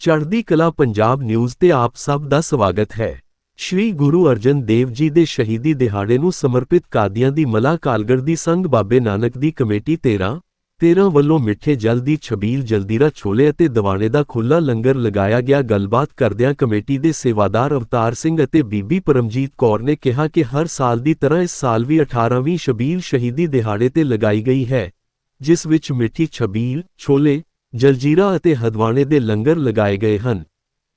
ਚੜ੍ਹਦੀ ਕਲਾ ਪੰਜਾਬ ਨਿਊਜ਼ ਤੇ ਆਪ ਸਭ ਦਾ ਸਵਾਗਤ ਹੈ। ਸ਼੍ਰੀ ਗੁਰੂ ਅਰਜਨ ਦੇਵ ਜੀ ਦੇ ਸ਼ਹੀਦੀ ਦਿਹਾੜੇ ਨੂੰ ਸਮਰਪਿਤ ਕਾਦੀਆਂ ਦੀ ਮਲਾ ਕਾਲਗੜ ਦੀ ਸੰਘ ਬਾਬੇ ਨਾਨਕ ਦੀ ਕਮੇਟੀ 13 13 ਵੱਲੋਂ ਮਿੱਠੇ ਜਲ ਦੀ ਛਬੀਲ ਜਲਦੀਰਾ ਛੋਲੇ ਅਤੇ ਦਿਵਾਣੇ ਦਾ ਖੁੱਲਾ ਲੰਗਰ ਲਗਾਇਆ ਗਿਆ। ਗੱਲਬਾਤ ਕਰਦਿਆਂ ਕਮੇਟੀ ਦੇ ਸੇਵਾਦਾਰ ਅਵਤਾਰ ਸਿੰਘ ਅਤੇ ਬੀਬੀ ਪਰਮਜੀਤ ਕੌਰ ਨੇ ਕਿਹਾ ਕਿ ਹਰ ਸਾਲ ਦੀ ਤਰ੍ਹਾਂ ਇਸ ਸਾਲ ਵੀ 18ਵੀਂ ਸ਼ਬੀਲ ਸ਼ਹੀਦੀ ਦਿਹਾੜੇ ਤੇ ਲਗਾਈ ਗਈ ਹੈ, ਜਿਸ ਵਿੱਚ ਮਿੱਠੀ ਛਬੀਲ, ਛੋਲੇ ਜਲਜੀਰਾ ਅਤੇ ਹਦਵਾਣੇ ਦੇ ਲੰਗਰ ਲਗਾਏ ਗਏ ਹਨ।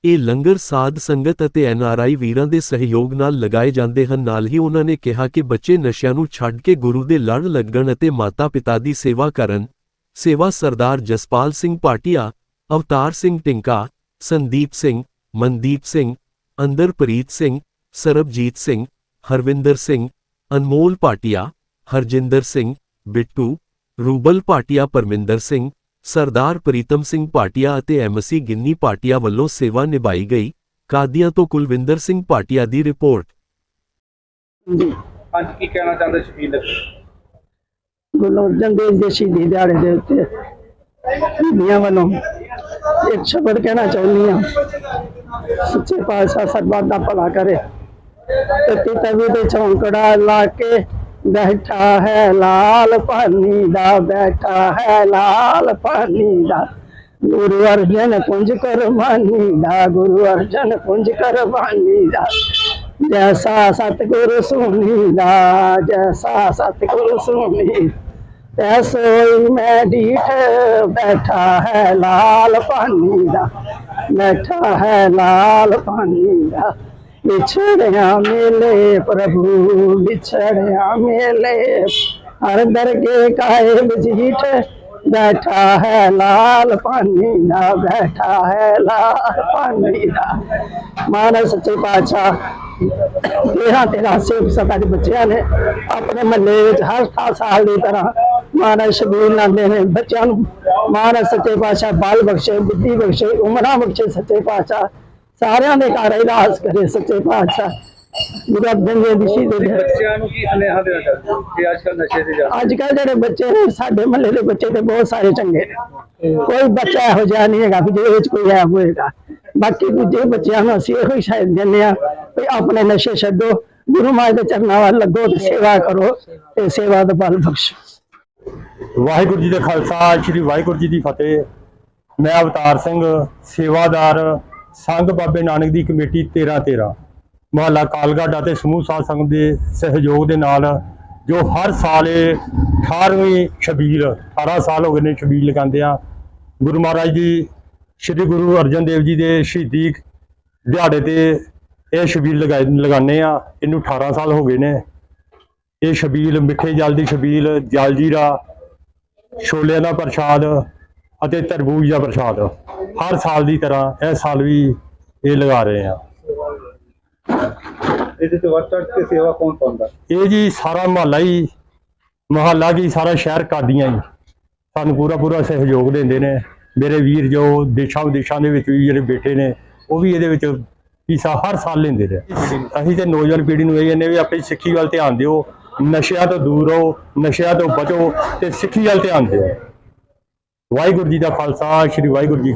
ਇਹ ਲੰਗਰ ਸਾਧ ਸੰਗਤ ਅਤੇ ਐਨਆਰਆਈ ਵੀਰਾਂ ਦੇ ਸਹਿਯੋਗ ਨਾਲ ਲਗਾਏ ਜਾਂਦੇ ਹਨ। ਨਾਲ ਹੀ ਉਹਨਾਂ ਨੇ ਕਿਹਾ ਕਿ ਬੱਚੇ ਨਸ਼ਿਆਂ ਨੂੰ ਛੱਡ ਕੇ ਗੁਰੂ ਦੇ ਲੜ ਲੱਗਣ ਅਤੇ ਮਾਤਾ-ਪਿਤਾ ਦੀ ਸੇਵਾ ਕਰਨ। ਸੇਵਾ ਸਰਦਾਰ ਜਸਪਾਲ ਸਿੰਘ ਪਾਟਿਆ ਅਵਤਾਰ ਸਿੰਘ ਟਿੰਕਾ, ਸੰਦੀਪ ਸਿੰਘ, ਮਨਦੀਪ ਸਿੰਘ, ਅੰਦਰਪ੍ਰੀਤ ਸਿੰਘ, ਸਰਬਜੀਤ ਸਿੰਘ, ਹਰਵਿੰਦਰ ਸਿੰਘ, ਅਨਮੋਲ ਪਾਟਿਆ ਹਰਜਿੰਦਰ ਸਿੰਘ, ਬਿੱਟੂ, ਰੂਬਲ ਪਾਟਿਆ ਪਰਮਿੰਦਰ ਸਿੰਘ ਸਰਦਾਰ ਪ੍ਰੀਤਮ ਸਿੰਘ ਪਾਟਿਆ ਅਤੇ ਐਮਸੀ ਗਿੰਨੀ ਪਾਟਿਆ ਵੱਲੋਂ ਸੇਵਾ ਨਿਭਾਈ ਗਈ। ਕਾਦੀਆਂ ਤੋਂ ਕੁਲਵਿੰਦਰ ਸਿੰਘ ਪਾਟਿਆ ਦੀ ਰਿਪੋਰਟ। ਅੱਜ ਕੀ ਕਹਿਣਾ ਚਾਹੁੰਦੇ ਸ਼ਬੀਲ ਦੇ ਗੁਰੂ ਅਰਜਨ ਦੇਵ ਦੇ ਸ਼ਹੀਦੀ ਦਿਹਾੜੇ ਦੇ ਉੱਤੇ ਬੀਬੀਆਂ ਵੱਲੋਂ ਇੱਕ ਸ਼ਬਦ ਕਹਿਣਾ ਚਾਹੁੰਦੀ ਹਾਂ। ਸੱਚੇ ਪਾਤਸ਼ਾਹ ਸਰਬੱਤ ਦਾ ਭਲਾ ਕਰੇ। ਤੇ ਤਵੀ ਦੇ ਚੌਂਕੜਾ ਲਾ ਕੇ ਬੈਠਾ ਹੈ ਲਾਲ ਪਾਣੀ ਦਾ, ਬੈਠਾ ਹੈ ਲਾਲ ਪਾਣੀ ਦਾ। ਗੁਰੂ ਅਰਜਨ ਕੁੰਜ ਕਰਮਾਨੀ ਦਾ, ਗੁਰੂ ਅਰਜਨ ਕੁੰਜ ਕਰਮਾਨੀ ਦਾ। ਜੈਸਾ ਸਤਿਗੁਰ ਸੁਣੀ ਦਾ, ਜੈਸਾ ਸਤਿਗੁਰ ਸੁਣੀ। ਤੈਸੋਈ ਮੈਂ ਡੀਠ ਬੈਠਾ ਹੈ ਲਾਲ ਪਾਣੀ ਦਾ, ਬੈਠਾ ਹੈ ਲਾਲ ਪਾਣੀ ਦਾ। ਵਿਛੜਿਆ ਮੇਲੇ ਪ੍ਰਭੂ ਵਿਛੜਿਆ ਮੇਲੇ ਹਰ ਦਰਗੇ ਕਾਏ ਬਜੀਠ ਬੈਠਾ ਹੈ ਲਾਲ ਪਾਣੀ ਦਾ ਬੈਠਾ ਹੈ ਲਾਲ ਪਾਣੀ ਦਾ ਮਹਾਰਾਜ ਸੱਚੇ ਪਾਤਸ਼ਾਹ ਤੇਰਾਂ ਤੇਰਾਂ ਸੇਵ ਸਤਾ ਦੇ ਬੱਚਿਆਂ ਨੇ ਆਪਣੇ ਮਹੱਲੇ ਵਿੱਚ ਹਰ ਸਾਲ ਸਾਲ ਦੀ ਤਰ੍ਹਾਂ ਮਹਾਰਾਜ ਸ਼ਬੀਲ ਲਾਉਂਦੇ ਨੇ ਬੱਚਿਆਂ ਨੂੰ ਮਹਾਰਾਜ ਸੱਚੇ ਪਾਤਸ਼ਾਹ ਬਲ ਬਖਸ਼ੇ ਬੁੱਧੀ ਬਖਸ਼ੇ ਉਮਰਾਂ ਬਖਸ਼ੇ ਸੱਚੇ ਪਾਤਸ਼ਾਹ ਸਾਰਿਆਂ ਦੇ ਘਰ ਇਲਾਜ ਕਰੇ ਸੱਚੇ ਪਾਤਸ਼ਾਹ। ਗੁਰੂ ਅਰਜਨ ਦੇਵ ਜੀ ਦੇ ਬੱਚਿਆਂ ਨੂੰ ਕੀ ਸੁਨੇਹਾ ਦੇਣਾ ਚਾਹੁੰਦੇ ਕਿ ਅੱਜ ਕੱਲ ਨਸ਼ੇ ਦੇ ਜਾ ਅੱਜ ਕੱਲ ਜਿਹੜੇ ਬੱਚੇ ਨੇ ਸਾਡੇ ਮਹੱਲੇ ਦੇ ਬੱਚੇ ਤੇ ਬਹੁਤ ਸਾਰੇ ਚੰਗੇ ਨੇ। ਕੋਈ ਬੱਚਾ ਇਹੋ ਜਿਹਾ ਨਹੀਂ ਹੈਗਾ ਵੀ ਜਿਹਦੇ ਵਿੱਚ ਕੋਈ ਐ ਹੋਏਗਾ। ਬਾਕੀ ਦੂਜੇ ਬੱਚਿਆਂ ਨੂੰ ਅਸੀਂ ਇਹੋ ਹੀ ਸ਼ਾਇਦ ਦਿੰਦੇ ਆ ਵੀ ਆਪਣੇ ਨਸ਼ੇ ਛੱਡੋ ਗੁਰੂ ਮਹਾਰਾਜ ਦੇ ਚਰਨਾਂ ਵੱਲ ਲੱਗੋ ਤੇ ਸੇਵਾ ਕਰੋ ਤੇ ਸੇਵਾ ਦਾ ਬਲ ਬਖਸ਼ੋ। ਵਾਹਿਗੁਰੂ ਜੀ ਦਾ ਖਾਲਸਾ ਸ੍ਰੀ ਵਾਹਿਗੁਰੂ ਜੀ ਦੀ ਫਤਿਹ। ਮੈਂ ਅਵਤਾਰ ਸਿੰਘ ਸੇਵਾਦਾਰ ਸੰਘ ਬਾਬੇ ਨਾਨਕ ਦੀ ਕਮੇਟੀ 13 13 ਮੁਹੱਲਾ ਕਾਲਗੜ੍ਹ ਅਤੇ ਸਮੂਹ ਸਾਧ ਸੰਗਤ ਦੇ ਸਹਿਯੋਗ ਦੇ ਨਾਲ ਜੋ ਹਰ ਸਾਲ ਇਹ 18ਵੀਂ ਛਬੀਲ 18 ਸਾਲ ਹੋ ਗਏ ਨੇ ਛਬੀਲ ਲਗਾਉਂਦੇ ਆ। ਗੁਰੂ ਮਹਾਰਾਜ ਜੀ, ਸ੍ਰੀ ਗੁਰੂ ਅਰਜਨ ਦੇਵ ਜੀ ਦੇ ਸ਼ਹੀਦੀ ਦਿਹਾੜੇ ਤੇ ਇਹ ਛਬੀਲ ਲਗਾਏ, ਲਗਾਉਂਦੇ ਆ। ਇਹਨੂੰ 18 ਸਾਲ ਹੋ ਗਏ ਨੇ। ਇਹ ਛਬੀਲ, ਮਿੱਠੇ ਜਲ ਦੀ ਛਬੀਲ, ਜਲ ਜੀਰਾ, ਛੋਲਿਆਂ ਦਾ ਪ੍ਰਸ਼ਾਦ ਅਤੇ ਤਰਬੂਜ ਦਾ ਪ੍ਰਸ਼ਾਦ। ਹਰ ਸਾਲ ਦੀ ਤਰ੍ਹਾਂ ਇਹ ਸਾਲ ਵੀ ਇਹ ਲਗਾ ਰਹੇ ਆ ਇਹਦੇ ਤੇ ਵਰਤੜ ਤੇ ਸੇਵਾ ਕੌਣ ਪਾਉਂਦਾ? ਇਹ ਜੀ ਸਾਰਾ ਮਹੱਲਾ ਹੀ ਮਹੱਲਾ ਕੀ ਸਾਰਾ ਸ਼ਹਿਰ ਕਾਦੀਆਂ ਹੀ ਸਾਨੂੰ ਪੂਰਾ ਪੂਰਾ ਸਹਿਯੋਗ ਦਿੰਦੇ ਨੇ। ਮੇਰੇ ਵੀਰ ਜੋ ਦੇਸ਼ਾਂ ਵਿਦੇਸ਼ਾਂ ਦੇ ਵਿੱਚ ਵੀ ਜਿਹੜੇ ਬੈਠੇ ਨੇ ਉਹ ਵੀ ਇਹਦੇ ਵਿੱਚ ਹਿੱਸਾ ਹਰ ਸਾਲ ਲੈਂਦੇ ਨੇ। ਅਸੀਂ ਤੇ ਨੌਜਵਾਨ ਪੀੜ੍ਹੀ ਨੂੰ ਇਹ ਕਹਿੰਦੇ ਵੀ ਆਪਣੀ ਸਿੱਖੀ ਵੱਲ ਧਿਆਨ ਦਿਓ। ਨਸ਼ਿਆਂ ਤੋਂ ਦੂਰ ਰਹੋ ਨਸ਼ਿਆਂ ਤੋਂ ਬਚੋ ਤੇ ਸਿੱਖੀ ਵੱਲ ਧਿਆਨ ਦਿਓ। ਵਾਹਿਗੁਰੂ ਜੀ ਦਾ ਖਾਲਸਾ ਸ੍ਰੀ ਵਾਹਿਗੁਰੂ ਜੀ